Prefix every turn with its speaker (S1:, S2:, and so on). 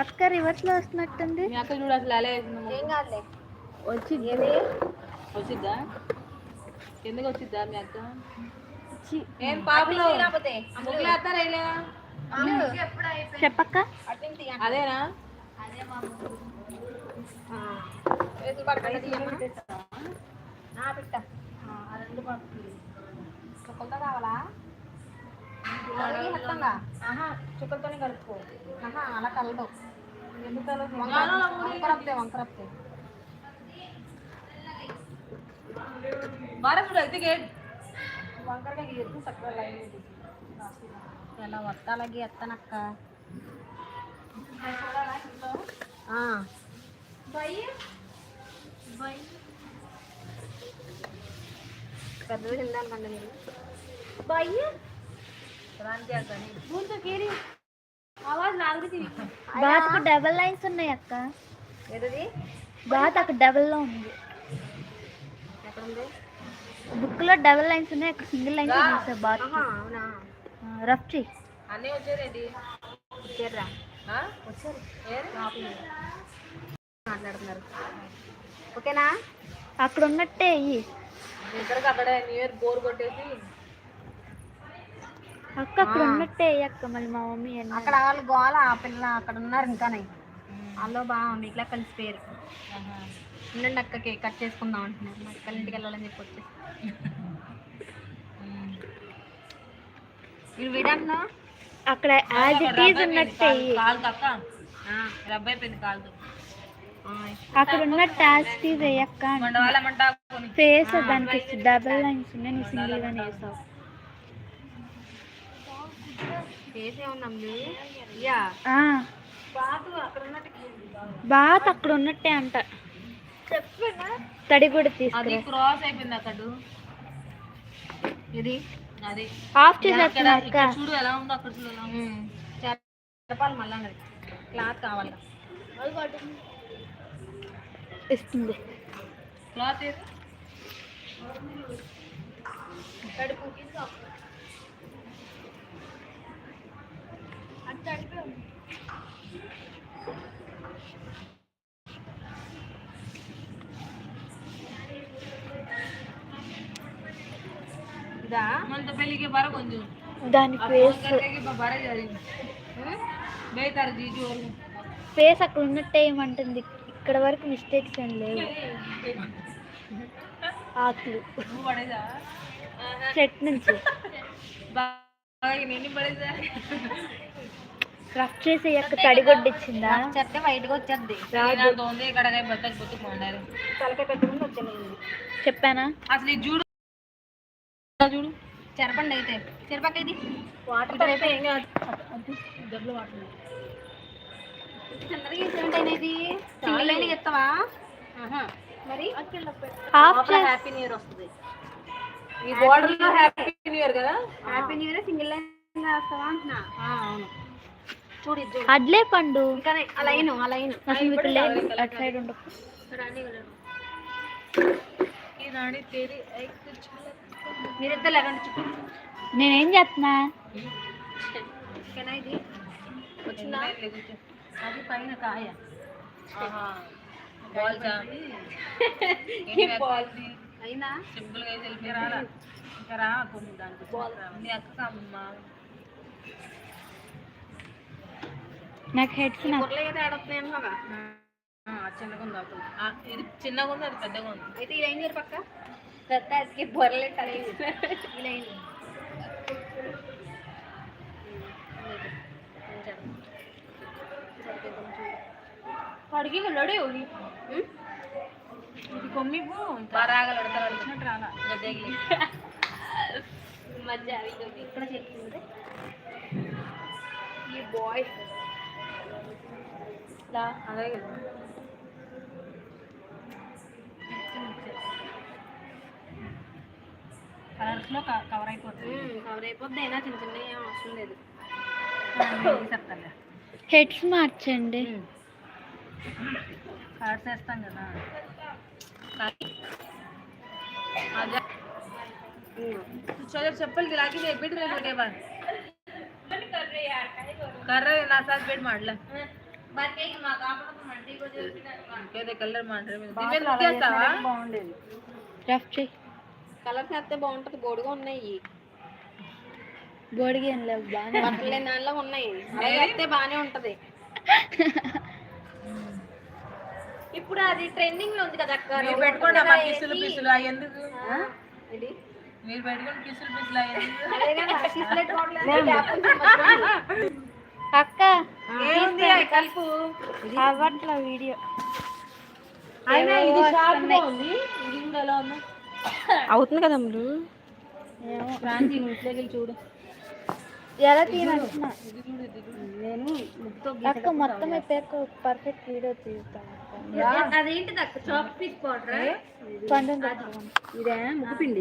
S1: అక్క రివర్స్లో వస్తున్నట్టుంది.
S2: మీ అక్క చూడు అసలు అలా వేసింది
S3: ఏం కాదులే.
S1: వచ్చింది
S2: వచ్చిద్దా? ఎందుకు వచ్చిద్దా మీ అక్క. ఏం పాపలు ముగ్గులు వేస్తారా వేయలేదా?
S1: చెప్పక్క.
S2: అదేనా?
S3: చుక్కలతో కావాలా? చుక్కలతోనే కలుపుకో. అలా కలదు
S2: చూడు అయితే గేట్
S3: వంకరగా గీయద్దు చక్కగా లైన్ ఎలా వత్తాలకి ఎత్తనక్క ఆ. పెద్దది తిందానుకండి మీరు
S1: బాతకు డబల్ లైన్స్ ఉన్నాయి అక్క బాత్ అక్కడ డబల్లో ఉంది బుక్లో డబల్ లైన్స్ ఉన్నాయి అక్కడ సింగిల్ లైన్స్ చూసా బాత్ రఫ్
S2: అన్నీ వచ్చారేంటి
S3: వచ్చారా? వచ్చారు? మాట్లాడుతున్నారు ఓకేనా
S1: అక్కడ ఉన్నట్టే
S2: ఇద్దరికి అక్కడే న్యూ ఇయర్ బోర్ కొట్టేసి
S1: అక్క అక్కడ ఉన్నట్టే అక్క మళ్ళీ మా మమ్మీ
S3: అక్కడ వాళ్ళు గోల ఆ పిల్ల అక్కడ ఉన్నారు ఇంకానే. వాళ్ళు బాగా మీకులా కలిసిపోయారు ఉండండి అక్క కేక్ కట్ చేసుకుందాం అంటున్నారు. మా అక్కల ఇంటికి వెళ్ళాలని చెప్పి వచ్చేసి మీరు విడన్నా?
S1: అక్కడ యాజ్ ఇట్ ఈజ్ ఉన్నట్టే
S2: కాలు రబ్బై అయిపోయింది కాలు
S1: అక్కడ అయ్యక్క
S2: మండవాళ్ళమంటా కొని
S1: ఫేస్ దానికి డబల్ లైన్స్ ఉన్నాయి. సింగిల్ గానే వేసావు
S3: చేసే ఉన్నాం యా
S1: ఆ,
S3: బాతు అక్కడ ఉన్నట్టు
S1: అంట. తడి కూడా
S2: అది
S1: తీసుకురా
S2: క్రాస్ అయిపోయింది అక్కడ.
S3: ఇది
S2: అది.
S1: ఆఫ్
S2: ఇక్కడ
S1: చేసేస్తున్నా అక్క.
S2: ఇక్కడ చూడు ఎలా ఉందో అక్కడ చూడు ఎలా ఉందో.
S3: చెప్పాలి మళ్ళీ క్లాత్ కావాలి?
S1: ఇస్తుంది.
S2: క్లాత్ ఏది?
S1: ఫేస్ అక్కడ ఉన్నట్టే ఏమంటుంది? ఇక్కడ వరకు మిస్టేక్స్ ఏం లేవు. ఆకులు. చెట్ నుంచి. రఫ్ చేసి యొక్క తడిగొడ్డిచ్చిందా
S3: చెప్తే బయటకు వచ్చేది
S1: చెప్పానా?
S2: అసలు చూడు చూడు.
S3: చెరపండి అయితే. చెరపక్క ఇది. వాటర్ అయితే ఏం కాదు.
S2: డబ్బులు వాడుతుంది
S3: చిన్నది ఏంటంటే ఇది? సింగిల్ లైన్ ఎత్తవా మరి?
S1: హాఫ్ చేసి
S3: హ్యాపీ న్యూ ఇయర్ వస్తుంది.
S2: ఈ బోర్డర్లో హ్యాపీ న్యూ ఇయర్ కదా
S3: happy new year single line వేస్తావా అంటున్నా? అవును. చూడు ఇది చూడు.
S1: అడ్లే పండు.
S3: ఇంకా ఆ లైన్ ఆ లైన్.
S1: అసలు మీకు లేదు అటు సైడ్ ఉండకు.
S3: మీరిద్దరు లేకండి చుట్టూ
S1: నేనేం చేస్తున్నా?
S3: ఇది వచ్చిందా?
S2: అది పైన కాయ. బాల్
S3: అయినా
S2: సింపుల్గా వెళ్ళి రారా ఇంకా రా కొన్ని దానికి నీ అక్క అమ్మా.
S1: నాకు హెడ్స్
S2: చిన్నగా ఉంది ఇది చిన్నగా ఉంది అది పెద్దగా ఉంది.
S3: అయితే ఈ లైన్ పక్క. పెద్ద అసలు బొర్రలే కలిగి ఈ లైన్
S2: అడిగి వెళ్ళాడు ఇది కొమ్మి బారాగలు అడతారు అడిచినట్టు రాలా గద్దెగిలి
S3: మధ్య ఇక్కడ చెప్తుంది ఈ బాయ్
S2: అదే కదా కలర్స్ లో కవర్ అయిపోతుంది
S3: కవర్ అయిపోద్ది అయినా చిన్న చిన్న ఏం అవసరం లేదు
S2: చెప్తాను
S1: హెడ్స్ మార్చండి
S2: కలర్స్ వేస్తాం కదా चलो चप्पल गिरा के दे बिट रहे लगे बार कर रहे ना साथ बेट मारला ఇంకేదో కలర్ మాట్లాడే దీని మీద ముగ్గేస్తావా
S4: బాగుండేది
S1: రఫ్ చేయి
S3: కలర్స్ వేస్తే బాగుంటది బోడుగా ఉన్నాయి.
S1: బోడికి ఏం లేవు బాగా
S3: బట్టలు దానిలో ఉన్నాయి. అవి వేస్తే బాగానే ఉంటది. ఇప్పుడు అది ట్రెండింగ్లో ఉంది కదా అక్క
S2: మీరు పెట్టుకోండి అమ్మా కిసులు పిసులు అవి ఎందుకు?
S3: ఇది
S2: మీరు పెట్టుకోండి కిసులు పిసులు అవి ఎందుకు.
S1: అక్క
S2: అవి కలుపు.
S1: అవ్వట్ల వీడియో.
S4: అయినా ఇది షార్ప్గా ఉంది. ఇది కూడా ఎలా ఉంది?
S3: అవుతుంది కదా
S4: చూడు.
S1: ఎలా తీయమంటున్నా?
S4: నేను ముగ్గుతో
S1: అక్క మొత్తం పర్ఫెక్ట్ వీడియో తీస్తాను
S3: పౌడర్
S1: పండు
S4: ఇదే ముగ్గు పిండి